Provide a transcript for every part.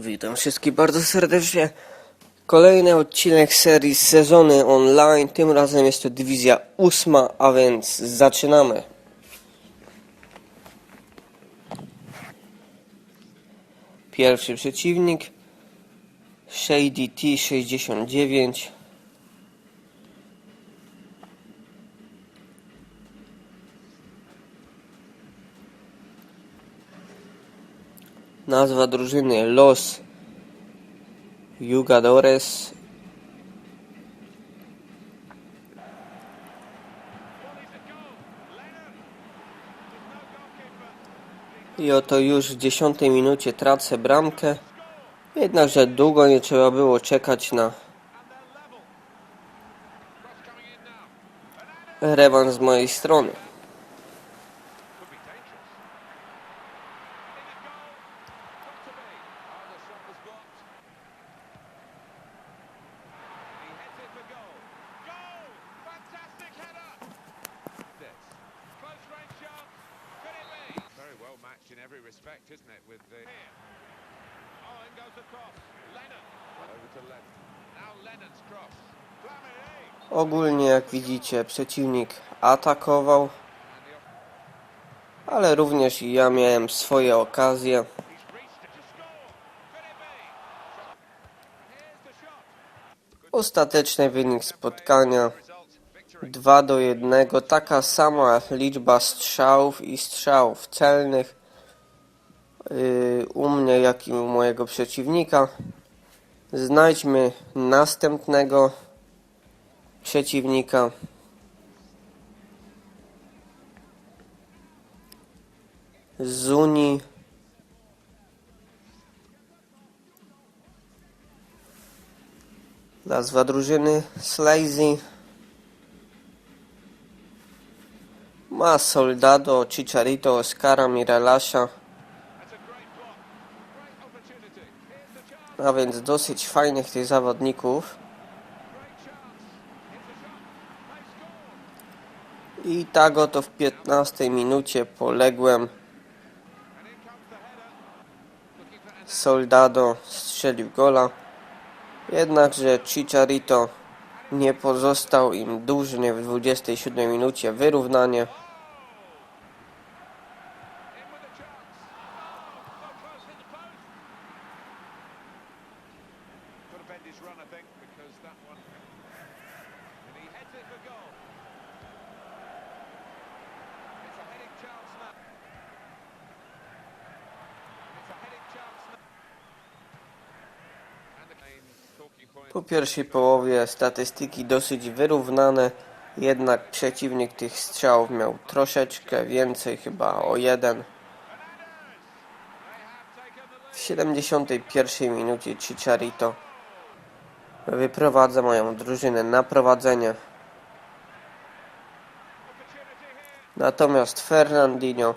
Witam wszystkich bardzo serdecznie. Kolejny odcinek serii Sezony Online. Tym razem jest to dywizja ósma, a więc zaczynamy. Pierwszy przeciwnik Shady T69 Nazwa drużyny Los Jugadores. I oto już w dziesiątej minucie tracę bramkę. Jednakże długo nie trzeba było czekać na rewans z mojej strony. In every respect, isn't it? With the oh, in goes the cross. Lennon over to Lennon. Now Lennon's cross. Ogólnie jak widzicie przeciwnik atakował, ale również i ja miałem swoje okazje. Ostateczny wynik spotkania Result victory. 2 do 1. Taka sama liczba strzałów i strzałów celnych u mnie, jak i u mojego przeciwnika. Znajdźmy następnego przeciwnika. Zuni. Nazwa drużyny Slazy. Ma Soldado, Chicharito, Oscara, Mirelasza, a więc dosyć fajnych tych zawodników. I tak oto w 15 minucie poległem. Soldado strzelił gola. Jednakże Chicharito nie pozostał im dłużnie w 27 minucie wyrównanie. Po pierwszej połowie statystyki dosyć wyrównane, jednak przeciwnik tych strzałów miał troszeczkę więcej, chyba o jeden. W 71 minucie Chicharito wyprowadza moją drużynę na prowadzenie. Natomiast Fernandinho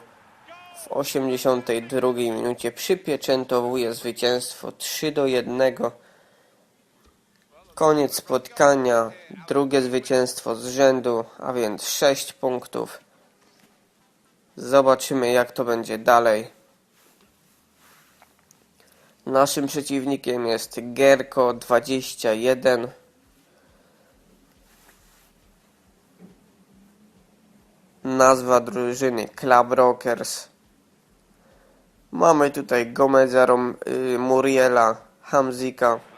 w 82 minucie przypieczętowuje zwycięstwo 3 do 1. Koniec spotkania, drugie zwycięstwo z rzędu, a więc 6 punktów. Zobaczymy jak to będzie dalej. Naszym przeciwnikiem jest Gerko 21. Nazwa drużyny Club Rockers. Mamy tutaj Gomeza, Rom, y, Muriela, Hamzika.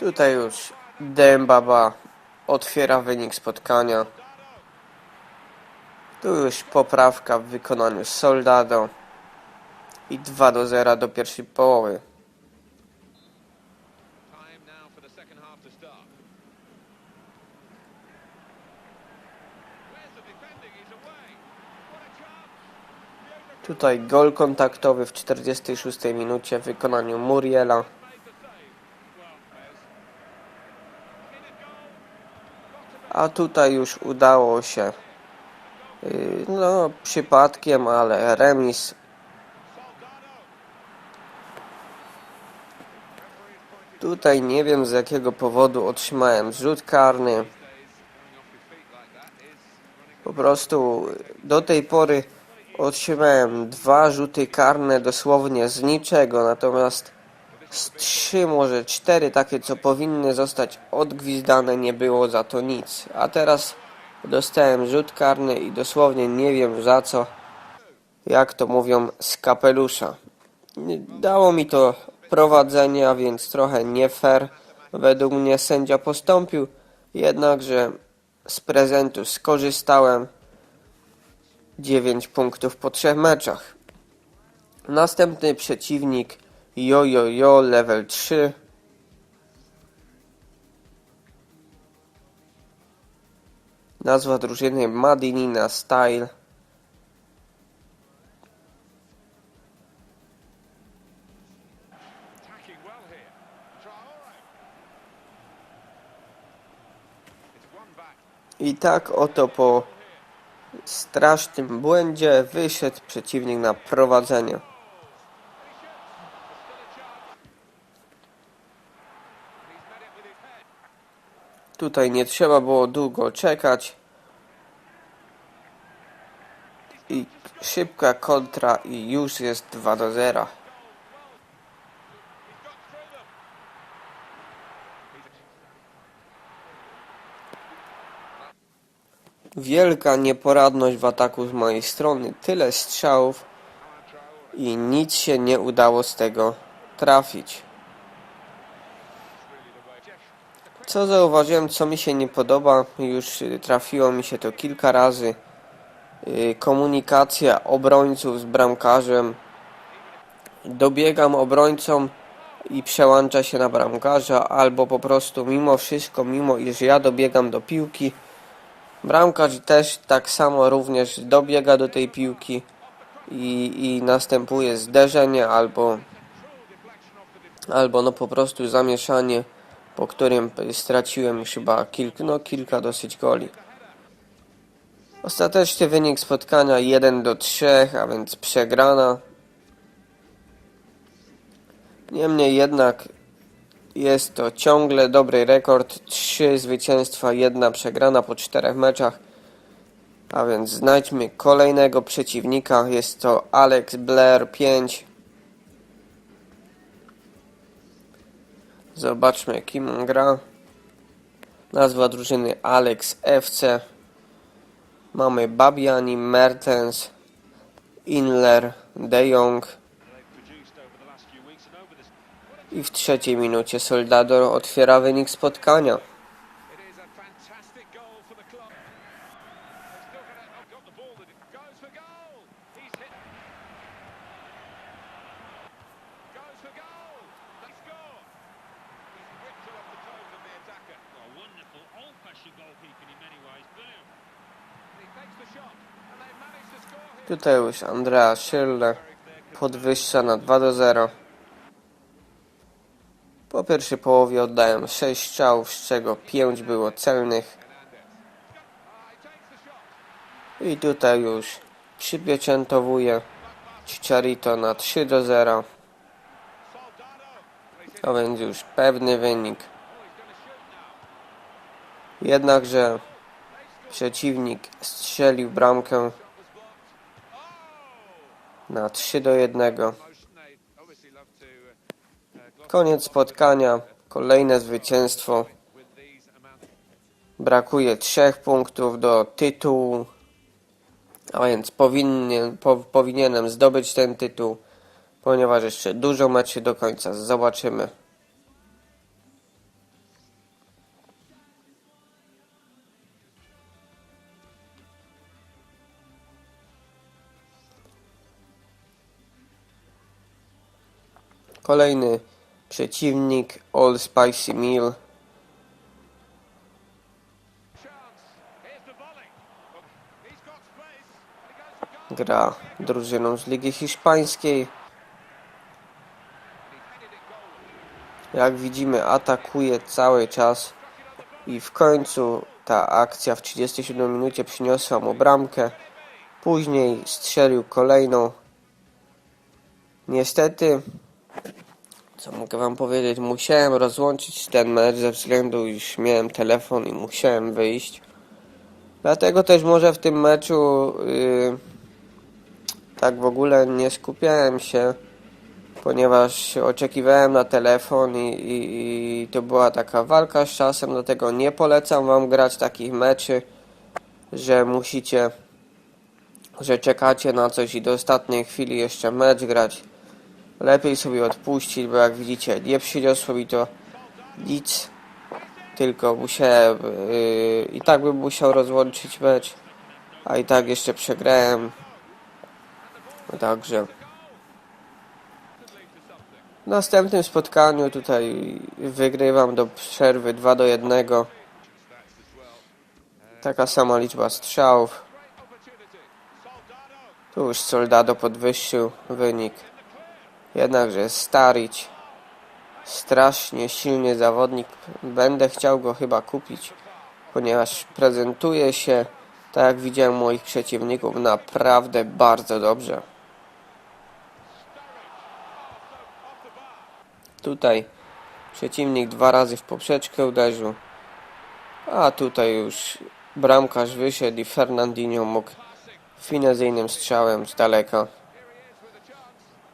Tutaj już Dembaba otwiera wynik spotkania. Tu już poprawka w wykonaniu Soldado. I 2 do 0 do pierwszej połowy. Tutaj gol kontaktowy w 46 minucie w wykonaniu Muriela. A tutaj już udało się yy, no przypadkiem, ale remis Tutaj nie wiem z jakiego powodu otrzymałem rzut karny. Po prostu do tej pory otrzymałem dwa rzuty karne dosłownie z niczego, natomiast z trzy, może cztery takie, co powinny zostać odgwizdane, nie było za to nic. A teraz dostałem rzut karny i dosłownie nie wiem za co, jak to mówią, z kapelusza. Dało mi to prowadzenie, a więc trochę nie fair. Według mnie sędzia postąpił, jednakże z prezentu skorzystałem. 9 punktów po trzech meczach. Następny przeciwnik Jojojo level 3. Nazwa drużyny Madinina Style. I tak oto po strasznym błędzie wyszedł przeciwnik na prowadzenie. Tutaj nie trzeba było długo czekać. I szybka kontra i już jest 2 do 0. He's got through them. Wielka nieporadność w ataku z mojej strony. Tyle strzałów i nic się nie udało z tego trafić. Co zauważyłem, co mi się nie podoba, już y, trafiło mi się to kilka razy. Y, Komunikacja obrońców z bramkarzem. Dobiegam obrońcom i przełącza się na bramkarza, albo po prostu mimo wszystko, mimo iż ja dobiegam do piłki, bramkarz też tak samo również dobiega do tej piłki i, i następuje zderzenie albo albo no po prostu zamieszanie, po którym straciłem już chyba kilk, no kilka dosyć goli. Ostateczny wynik spotkania 1 do 3, a więc przegrana. Niemniej jednak jest to ciągle dobry rekord. 3 zwycięstwa, 1 przegrana po 4 meczach. A więc znajdźmy kolejnego przeciwnika. Jest to Alex Blair 5. Zobaczmy kim on gra. Nazwa drużyny Alex FC. Mamy Babiani, Mertens, Inler, De Jong i w trzeciej minucie Soldador otwiera wynik spotkania. Tutaj już Andrea Schürrle podwyższa na 2 do 0. Po pierwszej połowie oddają 6 strzałów, z czego 5 było celnych. I tutaj już przypieczętowuje Chicharito na 3 do 0. Soldado. And he's hit. A więc już pewny wynik. Jednakże przeciwnik strzelił bramkę! Na 3 do 1. Motion they obviously love to uh, uh, gloss Koniec spotkania, kolejne zwycięstwo. Brakuje 3 punktów do tytułu, a więc powinien, po, powinienem zdobyć ten tytuł, ponieważ jeszcze dużo meczy do końca. Zobaczymy. Kolejny przeciwnik All Spicy Meal. Gra drużyną z Ligi Hiszpańskiej. Jak widzimy, atakuje cały czas i w końcu ta akcja w 37 minucie przyniosła mu bramkę. Później strzelił kolejną. Niestety, co mogę wam powiedzieć, musiałem rozłączyć ten mecz ze względu, iż miałem telefon i musiałem wyjść. Dlatego też może w tym meczu yy, tak w ogóle nie skupiałem się, ponieważ oczekiwałem na telefon i, i, i to była taka walka z czasem, dlatego nie polecam wam grać takich meczy, że musicie, że czekacie na coś i do ostatniej chwili jeszcze mecz grać. Lepiej sobie odpuścić, bo jak widzicie, nie przyniosło mi to nic, tylko musiałem, yy, i tak bym musiał rozłączyć mecz, a i tak jeszcze przegrałem. Także w następnym spotkaniu tutaj wygrywam do przerwy 2 do 1. Taka sama liczba strzałów. Tu już Soldado podwyższył wynik. Jednakże Starić strasznie silny zawodnik. Będę chciał go chyba kupić, ponieważ prezentuje się, tak jak widziałem moich przeciwników, naprawdę bardzo dobrze. Tutaj przeciwnik dwa razy w poprzeczkę uderzył, a tutaj już bramkarz wyszedł i Fernandinho mógł finezyjnym strzałem z daleka dokończyć dzieła. Could be such a dominant force, but I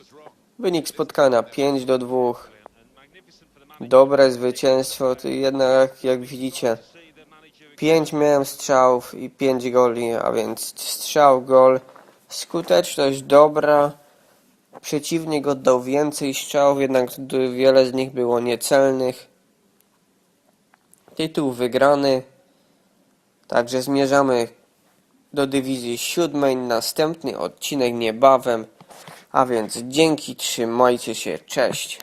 was wrong. Wynik spotkania 5 do 2. And magnificent for the manager Dobre zwycięstwo, jednak jak widzicie to see the manager 5 miałem strzałów i 5 goli, a więc strzał, gol, skuteczność dobra. Przeciwnik oddał więcej strzałów, jednak wiele z nich było niecelnych. Tytuł wygrany. Także zmierzamy do dywizji siódmej. Następny odcinek niebawem. A więc dzięki, trzymajcie się, cześć.